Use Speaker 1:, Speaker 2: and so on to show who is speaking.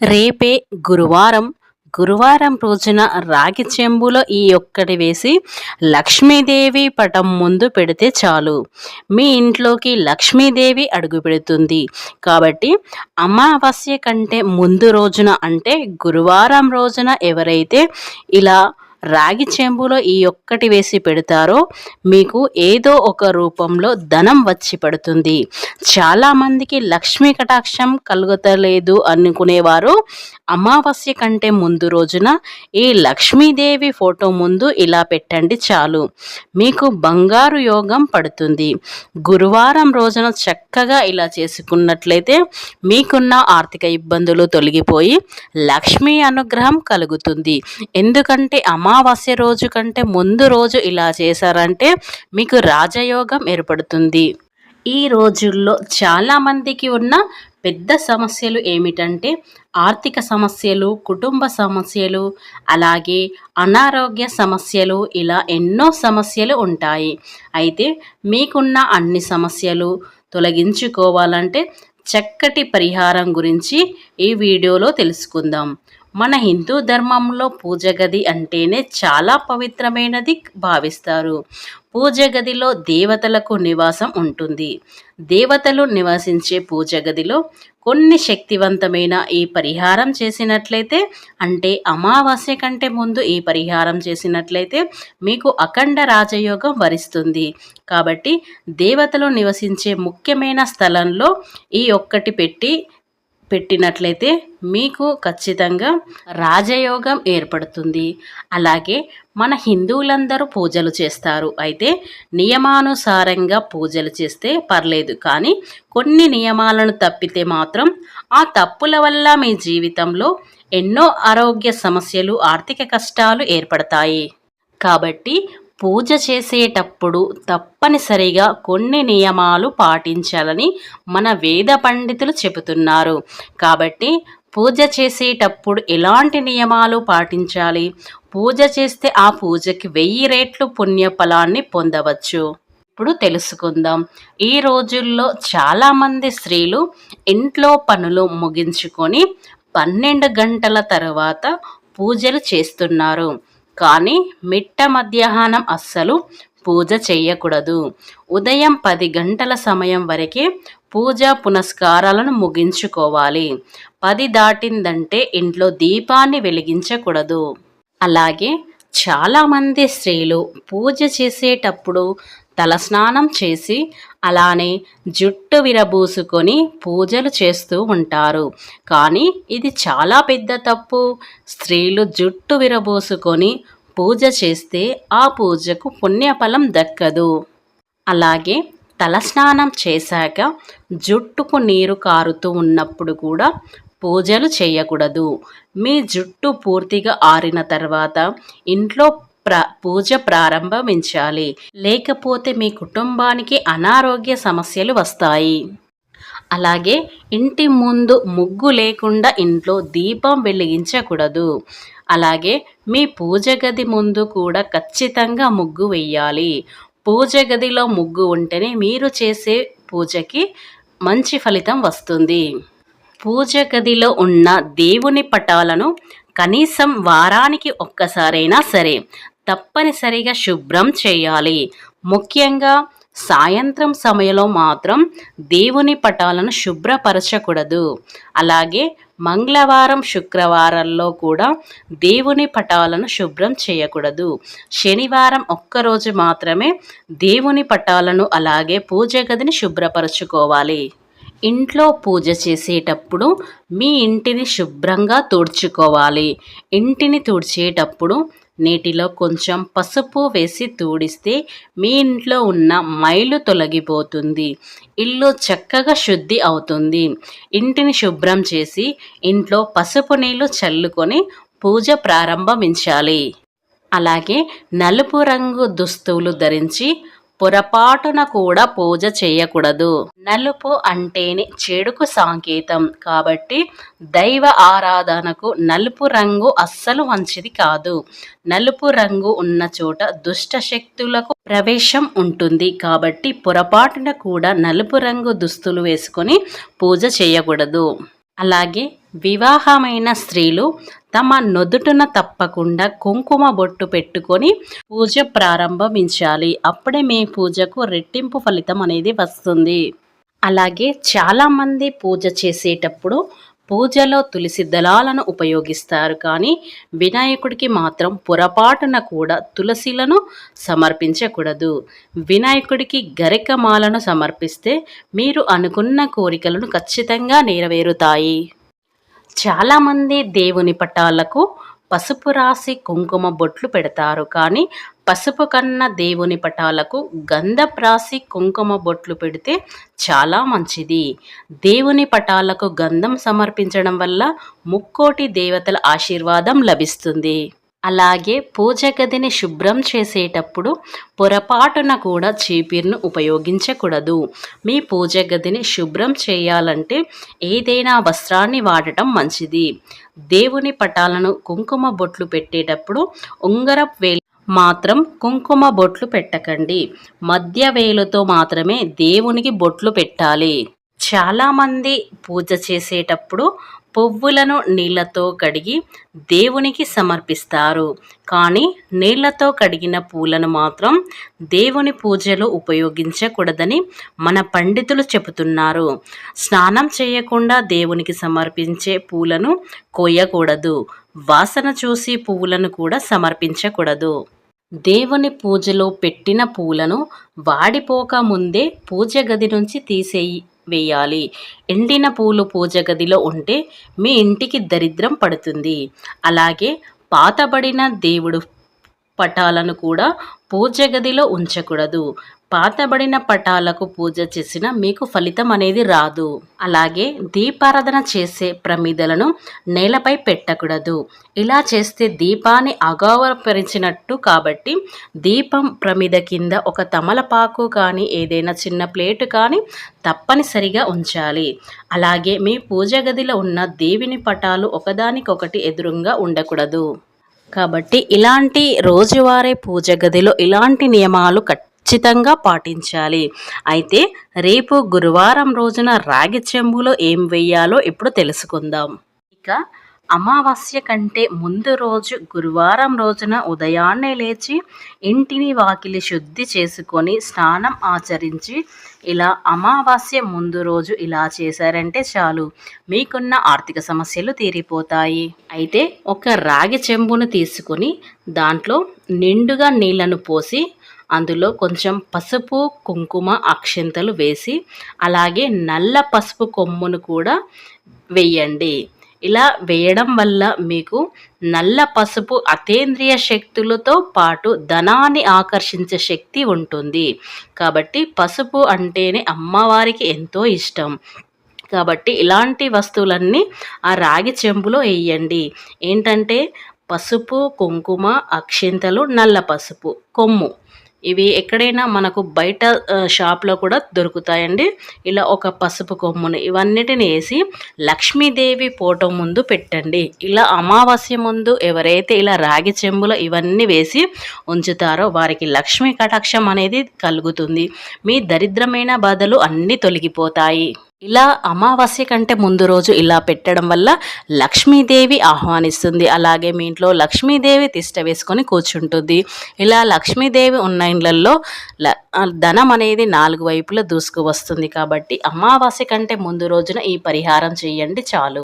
Speaker 1: రేపే గురువారం. గురువారం రోజున రాగి చెంబులో ఈ ఒక్కటి వేసి లక్ష్మీదేవి పటం ముందు పెడితే చాలు. మీ ఇంట్లోకి లక్ష్మీదేవి అడుగు పెడుతుంది. కాబట్టి అమావాస్య కంటే ముందు రోజున అంటే గురువారం రోజున ఎవరైతే ఇలా రాగి చెంబులో ఈ ఒక్కటి వేసి పెడతారో మీకు ఏదో ఒక రూపంలో ధనం వచ్చి పడుతుంది. చాలామందికి లక్ష్మీ కటాక్షం కలుగుతలేదు అనుకునేవారు అమావాస్య కంటే ముందు రోజున ఈ లక్ష్మీదేవి ఫోటో ముందు ఇలా పెట్టండి చాలు. మీకు బంగారు యోగం పడుతుంది. గురువారం రోజున చక్కగా ఇలా చేసుకున్నట్లయితే మీకున్న ఆర్థిక ఇబ్బందులు తొలగిపోయి లక్ష్మీ అనుగ్రహం కలుగుతుంది. ఎందుకంటే అమావాస్య రోజు కంటే ముందు రోజు ఇలా చేశారంటే మీకు రాజయోగం ఏర్పడుతుంది. ఈ రోజుల్లో చాలామందికి ఉన్న పెద్ద సమస్యలు ఏమిటంటే ఆర్థిక సమస్యలు కుటుంబ సమస్యలు అలాగే అనారోగ్య సమస్యలు ఇలా ఎన్నో సమస్యలు ఉంటాయి. అయితే మీకున్న అన్ని సమస్యలు తొలగించుకోవాలంటే చక్కటి పరిహారం గురించి ఈ వీడియోలో తెలుసుకుందాం. మన హిందూ ధర్మంలో పూజ గది అంటేనే చాలా పవిత్రమైనది భావిస్తారు. పూజ గదిలో దేవతలకు నివాసం ఉంటుంది. దేవతలు నివసించే పూజ గదిలో కొన్ని శక్తివంతమైన ఈ పరిహారం చేసినట్లయితే అంటే అమావాస్య కంటే ముందు ఈ పరిహారం చేసినట్లయితే మీకు అఖండ రాజయోగం వరిస్తుంది. కాబట్టి దేవతలు నివసించే ముఖ్యమైన స్థలంలో ఈ ఒక్కటి పెట్టి పెట్టినట్లయితే మీకు ఖచ్చితంగా రాజయోగం ఏర్పడుతుంది. అలాగే మన హిందువులందరూ పూజలు చేస్తారు. అయితే నియమానుసారంగా పూజలు చేస్తే పర్లేదు. కానీ కొన్ని నియమాలను తప్పితే మాత్రం ఆ తప్పుల వల్ల మీ జీవితంలో ఎన్నో ఆరోగ్య సమస్యలు ఆర్థిక కష్టాలు ఏర్పడతాయి. కాబట్టి పూజ చేసేటప్పుడు తప్పనిసరిగా కొన్ని నియమాలు పాటించాలని మన వేద పండితులు చెబుతున్నారు. కాబట్టి పూజ చేసేటప్పుడు ఎలాంటి నియమాలు పాటించాలి? పూజ చేస్తే ఆ పూజకి వెయ్యి రేట్లు పుణ్యఫలాన్ని పొందవచ్చు. ఇప్పుడు తెలుసుకుందాం. ఈ రోజుల్లో చాలామంది స్త్రీలు ఇంట్లో పనులు ముగించుకొని పన్నెండు గంటల తర్వాత పూజలు చేస్తున్నారు. కానీ మిట్ట మధ్యాహ్నం అస్సలు పూజ చేయకూడదు ఉదయం పది గంటల సమయం వరకే పూజా పునస్కారాలను ముగించుకోవాలి. పది దాటిందంటే ఇంట్లో దీపాన్ని వెలిగించకూడదు. అలాగే చాలామంది స్త్రీలు పూజ చేసేటప్పుడు తలస్నానం చేసి అలానే జుట్టు విరబూసుకొని పూజలు చేస్తూ ఉంటారు. కానీ ఇది చాలా పెద్ద తప్పు. స్త్రీలు జుట్టు విరబూసుకొని పూజ చేస్తే ఆ పూజకు పుణ్యఫలం దక్కదు. అలాగే తలస్నానం చేశాక జుట్టుకు నీరు కారుతూ ఉన్నప్పుడు కూడా పూజలు చేయకూడదు. మీ జుట్టు పూర్తిగా ఆరిన తర్వాత ఇంట్లో పూజ ప్రారంభించాలి లేకపోతే మీ కుటుంబానికి అనారోగ్య సమస్యలు వస్తాయి. అలాగే ఇంటి ముందు ముగ్గు లేకుండా ఇంట్లో దీపం వెలిగించకూడదు. అలాగే మీ పూజ గది ముందు కూడా ఖచ్చితంగా ముగ్గు వెయ్యాలి. పూజ గదిలో ముగ్గు ఉంటేనే మీరు చేసే పూజకి మంచి ఫలితం వస్తుంది. పూజ గదిలో ఉన్న దేవుని పటాలను కనీసం వారానికి ఒక్కసారైనా సరే తప్పనిసరిగా శుభ్రం చేయాలి. ముఖ్యంగా సాయంత్రం సమయంలో మాత్రం దేవుని పటాలను శుభ్రపరచకూడదు. అలాగే మంగళవారం శుక్రవారాల్లో కూడా దేవుని పటాలను శుభ్రం చేయకూడదు. శనివారం ఒక్కరోజు మాత్రమే దేవుని పటాలను అలాగే పూజ గదిని శుభ్రపరచుకోవాలి. ఇంట్లో పూజ చేసేటప్పుడు మీ ఇంటిని శుభ్రంగా తుడుచుకోవాలి. ఇంటిని తుడిచేటప్పుడు నీటిలో కొంచెం పసుపు వేసి తూడిస్తే మీ ఇంట్లో ఉన్న మైలు తొలగిపోతుంది. ఇల్లు చక్కగా శుద్ధి అవుతుంది. ఇంటిని శుభ్రం చేసి ఇంట్లో పసుపు నీళ్ళు చల్లుకొని పూజ ప్రారంభించాలి అలాగే నలుపు రంగు దుస్తువులు ధరించి పొరపాటున కూడా పూజ చేయకూడదు. నలుపు అంటేనే చెడుకు సంకేతం. కాబట్టి దైవ ఆరాధనకు నలుపు రంగు అస్సలు మంచిది కాదు. నలుపు రంగు ఉన్న చోట దుష్ట శక్తులకు ప్రవేశం ఉంటుంది. కాబట్టి పొరపాటున కూడా నలుపు రంగు దుస్తులు వేసుకొని పూజ చేయకూడదు. అలాగే వివాహమైన స్త్రీలు తమ నొదుటున తప్పకుండా కుంకుమ బొట్టు పెట్టుకొని పూజ ప్రారంభించాలి. అప్పుడే మీ పూజకు రెట్టింపు ఫలితం అనేది వస్తుంది. అలాగే చాలామంది పూజ చేసేటప్పుడు పూజలో తులసి దళాలను ఉపయోగిస్తారు. కానీ వినాయకుడికి మాత్రం పొరపాటున కూడా తులసిలను సమర్పించకూడదు. వినాయకుడికి గరికమాలను సమర్పిస్తే మీరు అనుకున్న కోరికలను ఖచ్చితంగా నెరవేరుతాయి. చాలామంది దేవుని పటాలకు పసుపు రాసి కుంకుమ బొట్లు పెడతారు. కానీ పసుపు కన్న దేవుని పటాలకు గంధపు రాసి కుంకుమ బొట్లు పెడితే చాలా మంచిది. దేవుని పటాలకు గంధం సమర్పించడం వల్ల ముక్కోటి దేవతల ఆశీర్వాదం లభిస్తుంది. అలాగే పూజ గదిని శుభ్రం చేసేటప్పుడు పొరపాటున కూడా చీపిర్ను ఉపయోగించకూడదు. మీ పూజ గదిని శుభ్రం చేయాలంటే ఏదైనా వస్త్రాన్ని వాడటం మంచిది. దేవుని పటాలను కుంకుమ బొట్లు పెట్టేటప్పుడు ఉంగరపు వేలు మాత్రం కుంకుమ బొట్లు పెట్టకండి. మధ్య వేలుతో మాత్రమే దేవునికి బొట్లు పెట్టాలి. చాలామంది పూజ చేసేటప్పుడు పువ్వులను నీళ్ళతో కడిగి దేవునికి సమర్పిస్తారు. కానీ నీళ్ళతో కడిగిన పూలను మాత్రం దేవుని పూజలో ఉపయోగించకూడదని మన పండితులు చెబుతున్నారు. స్నానం చేయకుండా దేవునికి సమర్పించే పూలను కోయకూడదు. వాసన చూసి పువ్వులను కూడా సమర్పించకూడదు. దేవుని పూజలో పెట్టిన పూలను వాడిపోక ముందే పూజ గది నుంచి తీసేయి వేయాలి. ఎండిన పూలు పూజ గదిలో ఉంటే మీ ఇంటికి దరిద్రం పడుతుంది. అలాగే పాతబడిన దేవుడు పటాలను కూడా పూజ గదిలో ఉంచకూడదు. పాతబడిన పటాలకు పూజ చేసిన మీకు ఫలితం అనేది రాదు. అలాగే దీపారాధన చేసే ప్రమిదలను నేలపై పెట్టకూడదు. ఇలా చేస్తే దీపాన్ని అగౌరవపరిచినట్టు కాబట్టి దీపం ప్రమిద కింద ఒక తమలపాకు కానీ ఏదైనా చిన్న ప్లేటు కానీ తప్పనిసరిగా ఉంచాలి. అలాగే మీ పూజ గదిలో ఉన్న దేవిని పటాలు ఒకదానికొకటి ఎదురుగా ఉండకూడదు. కాబట్టి ఇలాంటి రోజువారీ పూజ గదిలో ఇలాంటి నియమాలు ఖచ్చితంగా పాటించాలి. అయితే రేపు గురువారం రోజున రాగి చెంబులో ఏం వేయాలో ఇప్పుడు తెలుసుకుందాం. ఇక అమావాస్య కంటే ముందు రోజు గురువారం రోజున ఉదయాన్నే లేచి ఇంటిని వాకిలి శుద్ధి చేసుకొని స్నానం ఆచరించి ఇలా అమావాస్య ముందు రోజు ఇలా చేశారంటే చాలు. మీకున్న ఆర్థిక సమస్యలు తీరిపోతాయి. అయితే ఒక రాగి చెంబును తీసుకొని దాంట్లో నిండుగా నీళ్ళను పోసి అందులో కొంచెం పసుపు కుంకుమ అక్షింతలు వేసి అలాగే నల్ల పసుపు కొమ్మును కూడా వేయండి. ఇలా వేయడం వల్ల మీకు నల్ల పసుపు అతేంద్రియ శక్తులతో పాటు ధనాన్ని ఆకర్షించే శక్తి ఉంటుంది. కాబట్టి పసుపు అంటేనే అమ్మవారికి ఎంతో ఇష్టం. కాబట్టి ఇలాంటి వస్తువులన్నీ ఆ రాగి చెంబులో వేయండి. ఏంటంటే పసుపు కుంకుమ అక్షింతలు నల్ల పసుపు కొమ్ము. ఇవి ఎక్కడైనా మనకు బయట షాప్లో కూడా దొరుకుతాయండి. ఇలా ఒక పసుపు కొమ్మును ఇవన్నిటిని వేసి లక్ష్మీదేవి ఫోటో ముందు పెట్టండి. ఇలా అమావాస్య ముందు ఎవరైతే ఇలా రాగి చెంబులో ఇవన్నీ వేసి ఉంచుతారో వారికి లక్ష్మీ కటాక్షం అనేది కలుగుతుంది. మీ దరిద్రమైన బాధలు అన్నీ తొలగిపోతాయి. ఇలా అమావాస్య కంటే ముందు రోజు ఇలా పెట్టడం వల్ల లక్ష్మీదేవి ఆహ్వానిస్తుంది. అలాగే మీ ఇంట్లో లక్ష్మీదేవి తిష్ట వేసుకొని కూర్చుంటుంది. ఇలా లక్ష్మీదేవి ఉన్న ఇళ్ళలో ధనం అనేది నాలుగు వైపులా దూసుకు వస్తుంది కాబట్టి అమావాస్య కంటే ముందు రోజున ఈ పరిహారం చేయండి చాలు.